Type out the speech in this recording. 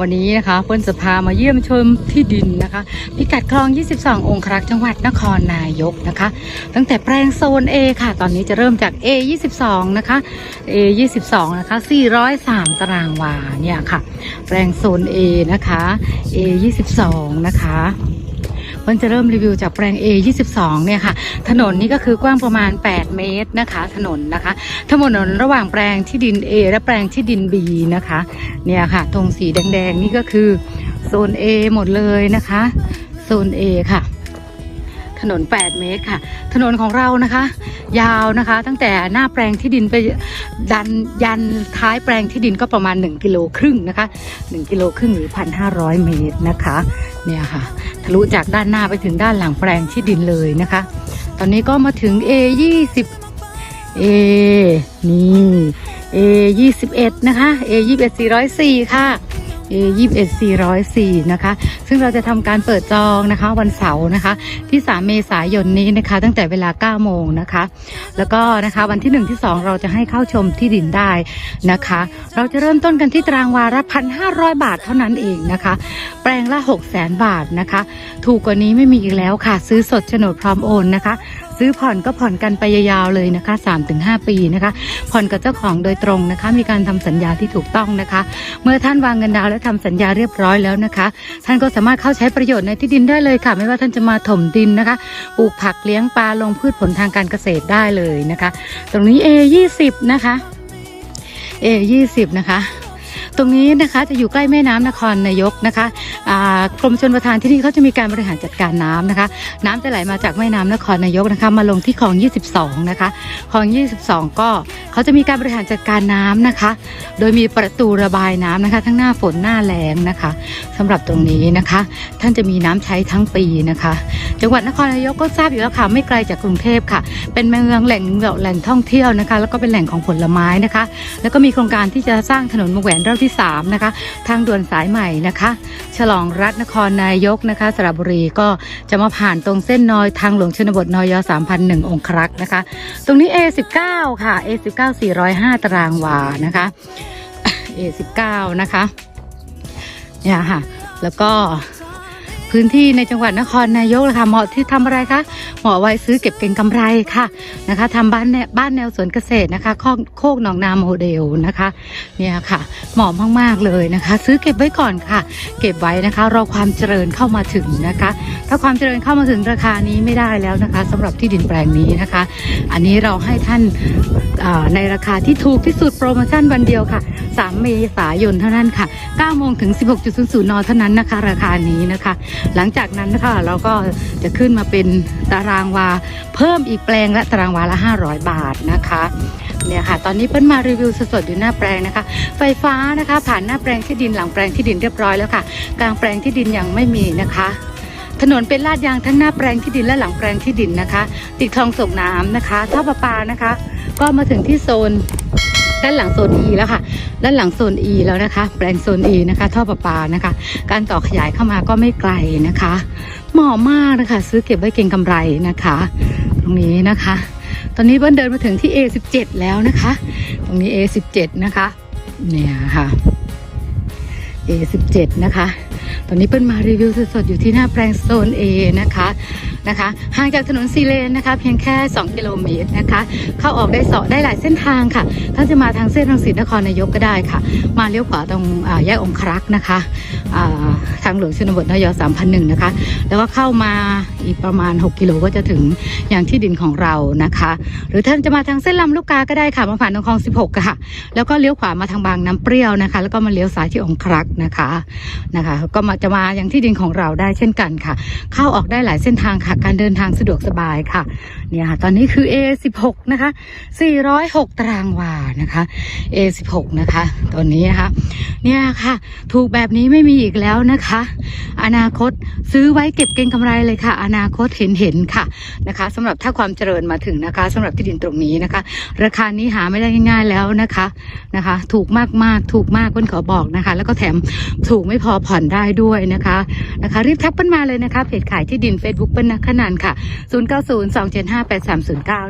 วันนี้นะคะเปิ้ลจะพามาเยี่ยมชมที่ดินนะคะ พิกัดคลอง 22 องครักษ์จังหวัดนครนายกนะคะ ตั้งแต่แปลงโซน A ค่ะ ตอนนี้จะเริ่มจาก A 22 นะคะ A 22 นะคะ 403 ตารางวาเนี่ยค่ะ แปลงโซน A นะคะ A 22 นะคะ เปิ้ลจะเริ่มรีวิวจากแปลง A 22เนี่ยค่ะ ถนนนี่ก็คือกว้างประมาณ 8 เมตรนะคะ ถนนนะคะถนนระหว่างแปลงที่ดิน A และแปลงที่ดิน B นะคะ เนี่ยค่ะตรงสีแดงๆนี่ก็คือโซน A หมดเลยนะคะโซน A ค่ะ ถนน 8 เมตรค่ะ ถนนของเรานะคะ ยาวนะคะ ตั้งแต่หน้าแปลงที่ดินไปดันยันท้ายแปลงที่ดินก็ประมาณ 1 กิโลครึ่งนะคะ 1 กิโลครึ่งหรือ 1,500 เมตรนะคะเนี่ยค่ะทะลุจากด้านหน้าไปถึงด้านหลังแปลงที่ดินเลยนะคะ ตอนนี้ก็มาถึง A 20 A นี่ A 21นะคะ A 21 404 ค่ะ A 21 404นะคะ ซึ่งเราจะทำการเปิดจองนะคะ วันเสาร์นะคะ ที่ 3 เมษายนนี้นะคะ ตั้งแต่เวลา 9 โมงนะคะ แล้วก็นะคะวันที่ 1 ที่ 2 เราจะให้เข้าชมที่ดินได้นะคะ เราจะเริ่มต้นกันที่ตารางวาละ1,500 บาทเท่านั้นเองนะคะ แปลงละ 6 0 0 0 0 0 บาทนะคะ ถูกกว่านี้ไม่มีอีกแล้วค่ะ ซื้อสดโฉนดพร้อมโอนนะคะซื้อผ่อนก็ผ่อนกันไปยาวๆเลยนะคะ 3-5 ปีนะคะ ผ่อนกับเจ้าของโดยตรงนะคะ มีการทำสัญญาที่ถูกต้องนะคะ เมื่อท่านวางเงินดาวน์และทำสัญญาเรียบร้อยแล้วนะคะ ท่านก็สามารถเข้าใช้ประโยชน์ในที่ดินได้เลยค่ะ ไม่ว่าท่านจะมาถมดินนะคะ ปลูกผักเลี้ยงปลาลงพืชผลทางการเกษตรได้เลยนะคะ ตรงนี้ A 20 นะคะ A 20 นะคะ ตรงนี้นะคะจะอยู่ใกล้แม่น้ำนครนายกนะคะกรมชลประทานที่นี่เขาจะมีการบริหารจัดการน้ำนะคะ น้ำจะไหลมาจากแม่น้ำนครนายกนะคะ มาลงที่คลอง 22 นะคะคลอง 22 ก็เขาจะมีการบริหารจัดการน้ำนะคะ โดยมีประตูระบายน้ำนะคะ ทั้งหน้าฝนหน้าแล้งนะคะสำหรับตรงนี้นะคะ ท่านจะมีน้ำใช้ทั้งปีนะคะ จังหวัดนครนายกก็ทราบอยู่แล้วค่ะไม่ไกลจากกรุงเทพค่ะ เป็นเมืองแหล่งแหล่งท่องเที่ยวนะคะ แล้วก็เป็นแหล่งของผลไม้นะคะ แล้วก็มีโครงการที่จะสร้างถนนวงแหวนรอบที่3นะคะทางด่วนสายใหม่นะคะ ฉลองรัฐนครนายกนะคะสระบุรีก็จะมาผ่านตรงเส้นนอยทางหลวงชนบทนอย3001 องครักษ์นะคะ ตรงนี้ A19 ค่ะ A19 405 ตารางวานะคะ A19 นะคะเนี่ยค่ะ แล้วก็ พื้นที่ในจังหวัดนครนายกเลยค่ะเหมาะที่ทำอะไรคะเหมาะไว้ซื้อเก็บเก็งกำไรค่ะนะคะทำบ้านแนบ้านแนวสวนเกษตรนะคะโคกโคกหนองนาโมเดลนะคะเนี่ยค่ะเหมาะมากๆเลยนะคะ ซื้อเก็บไว้ก่อนค่ะ เก็บไว้นะคะรอความเจริญเข้ามาถึงนะคะ ถ้าความเจริญเข้ามาถึงราคานี้ไม่ได้แล้วนะคะสำหรับที่ดินแปลงนี้นะคะ อันนี้เราให้ท่านอ่าในราคาที่ถูกที่สุดโปรโมชั่นวันเดียวค่ะ 3 เมษายนเท่านั้นค่ะ9โมงถึง 16.00 น เท่านั้นนะคะ ราคานี้นะคะหลังจากนั้นนะคะเราก็จะขึ้นมาเป็นตารางวา เพิ่มอีกแปลงละตารางวาละ 500 บาทนะคะเนี่ยค่ะตอนนี้เปิ้ลมารีวิวสดๆอยู่หน้าแปลงนะคะ ไฟฟ้านะคะ ผ่านหน้าแปลงที่ดินหลังแปลงที่ดินเรียบร้อยแล้วค่ะ กลางแปลงที่ดินยังไม่มีนะคะ ถนนเป็นลาดยางทั้งหน้าแปลงที่ดินและหลังแปลงที่ดินนะคะ ติดคลองส่งน้ำนะคะท่อประปานะคะ ก็มาถึงที่โซน ด้านหลังโซน E แล้วค่ะ ด้านหลังโซน E แล้วนะคะ แปลงโซน E นะคะ ท่อประปานะคะ การต่อขยายเข้ามาก็ไม่ไกลนะคะ เหมาะมากนะคะ ซื้อเก็บไว้เก็งกำไรนะคะ ตรงนี้นะคะ ตอนนี้เบิ้ลเดินมาถึงที่ A17 แล้วนะคะ ตรงนี้ A17 นะคะ เนี่ยค่ะ A17 นะคะ ตอนนี้เปิ้ลมารีวิวสดๆ อยู่ที่หน้าแปลงโซน A นะคะนะคะ ห่างจากถนนซีเลนนะคะ เพียงแค่ 2 กิโลเมตรนะคะ เข้าออกได้สอได้หลายเส้นทางค่ะ ท่านจะมาทางเส้นทางสิตนครนายกก็ได้ค่ะ มาเลี้ยวขวาตรงแยกองครักษ์นะคะ ทางหลวงชนบทนย3001 นะคะ แล้วก็เข้ามาอีกประมาณ 6 กิโลก็จะถึงอย่างที่ดินของเรานะคะ หรือท่านจะมาทางเส้นลำลูกกาก็ได้ค่ะมาผ่านตรงคลอง 16 ค่ะ แล้วก็เลี้ยวขวามาทางบางน้ำเปรี้ยวนะคะ แล้วก็มาเลี้ยวซ้ายที่องครักษ์นะคะนะคะ ก็มาจะมาอย่างที่ดินของเราได้เช่นกันค่ะ เข้าออกได้หลายเส้นทางค่ะ การเดินทางสะดวกสบายค่ะเนี่ยค่ะตอนนี้คือ A16 นะคะ 406 ตารางวานะคะ A16 นะคะตอนนี้นะคะเนี่ยค่ะ ถูกแบบนี้ไม่มีอีกแล้วนะคะ อนาคตซื้อไว้เก็บเก็งกำไรเลยค่ะ อนาคตเห็นเห็นๆค่ะนะคะสำหรับถ้าความเจริญมาถึงนะคะสำหรับที่ดินตรงนี้นะคะ ราคานี้หาไม่ได้ง่ายๆแล้วนะคะนะคะ ถูกมากๆถูกมากเพิ่นขอบอกนะคะ แล้วก็แถมถูกไม่พอผ่อนได้ด้วยนะคะนะคะ รีบทักเปิ้ลมาเลยนะคะเพจขายที่ดิน Facebook เปิ้ลนักขนันค่ะ 0902758309